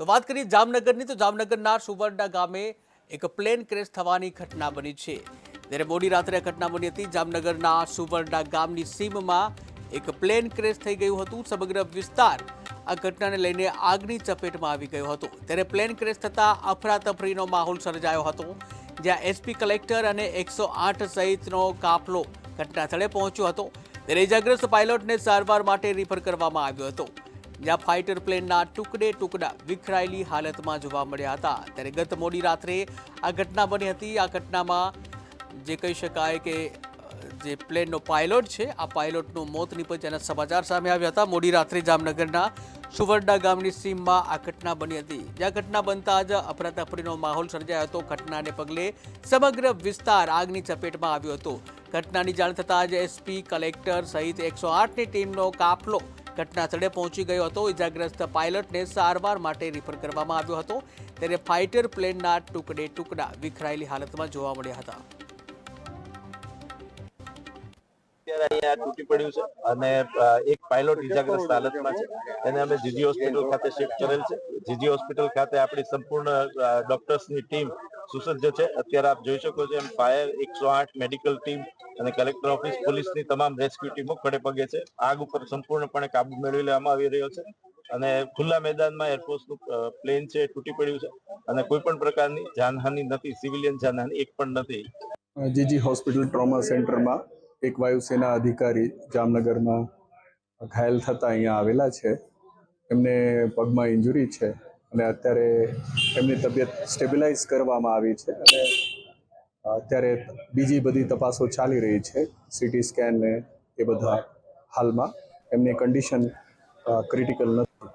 તો વાત કરીએ જામનગરની, તો જામનગરના સુવર્ણા ગામે એક પ્લેન ક્રેશ થવાની ઘટના બની છે. ત્યારે મોડી રાત્રે ઘટના બની હતી. જામનગરના સુવર્ણા ગામની સીમમાં એક પ્લેન ક્રેશ થઈ ગયું હતું. સમગ્ર વિસ્તાર આ ઘટનાને લઈને આગની ચપેટમાં આવી ગયો હતો. ત્યારે પ્લેન ક્રેશ થતાં અફરાતફરીનો માહોલ સર્જાયો હતો, જ્યાં એસપી કલેક્ટર અને એકસો આઠ સહિતનો કાફલો ઘટનાસ્થળે પહોંચ્યો હતો. ત્યારે ઇજાગ્રસ્ત પાયલોટને સારવાર માટે રિફર કરવામાં આવ્યો હતો. જ્યાં ફાઇટર પ્લેનના ટુકડે ટુકડા વિખરાયેલી હાલતમાં જોવા મળ્યા હતા. ત્યારે ગત મોડી રાત્રે આ ઘટના બની હતી. આ ઘટનામાં જે કહી શકાય કે, જે પ્લેનનો પાયલોટ છે, આ પાયલોટનું મોત નીપજ્યાના સમાચાર સામે આવ્યા હતા. મોડી રાત્રે જામનગરના સુવર્ડા ગામની સીમમાં આ ઘટના બની હતી. જ્યાં ઘટના બનતા જ અફરાતફરીનો માહોલ સર્જાયો હતો. ઘટનાને પગલે સમગ્ર વિસ્તાર આગની ચપેટમાં આવ્યો હતો. ઘટનાની જાણ થતાં જ એસપી, કલેક્ટર સહિત એકસો આઠની ટીમનો કાફલો ઘટના પહોંચી ગયો હતો. ઇજાગ્રસ્ત પાયલટને સારવાર માટે રિફર કરવામાં આવ્યો હતો. ત્યારે ફાઇટર પ્લેનના ટુકડે ટુકડા વિખરાયેલી હાલતમાં જોવા મળ્યા હતા. તૂટી પડ્યું છે અને એક પાયલોટ ઇજાગ્રસ્ત હાલતમાં છે. તેને અમે જીજી હોસ્પિટલ ખાતે શિફ્ટ કરેલ છે. જીજી હોસ્પિટલ ખાતે આપણી સંપૂર્ણ ડોક્ટર્સની ટીમ સુસજ્જ છે. અત્યારે આપ જોઈ શકો છો એમ ફાયર એકસો આઠ મેડિકલ ટીમ અને કલેક્ટર ઓફિસ પોલીસની તમામ રેસ્ક્યુ ટીમો ખડે પગે છે. આગ ઉપર સંપૂર્ણપણે કાબુ મેળવી લેવામાં આવી રહ્યો છે અને ખુલ્લા મેદાનમાં એરફોર્સનું પ્લેન છે તૂટી પડ્યું છે અને કોઈ પણ પ્રકારની જાનહાનિ નથી, સિવિલિયન જાનહાનિ એક પણ નથી. જીજી હોસ્પિટલ ટ્રોમા સેન્ટરમાં એક વાયુસેના અધિકારી જામનગરમાં ઘાયલ થતા અહીંયા આવેલા છે. એમને પગમાં ઇન્જુરી છે. અને અત્યારે એમની તબિયત સ્ટેબિલાઇઝ કરવામાં આવી છે અને અત્યારે બીજી બધી તપાસો ચાલી રહી છે સીટી સ્કેન ને એ બધા હાલમાં. એમની કન્ડિશન ક્રિટિકલ નથી.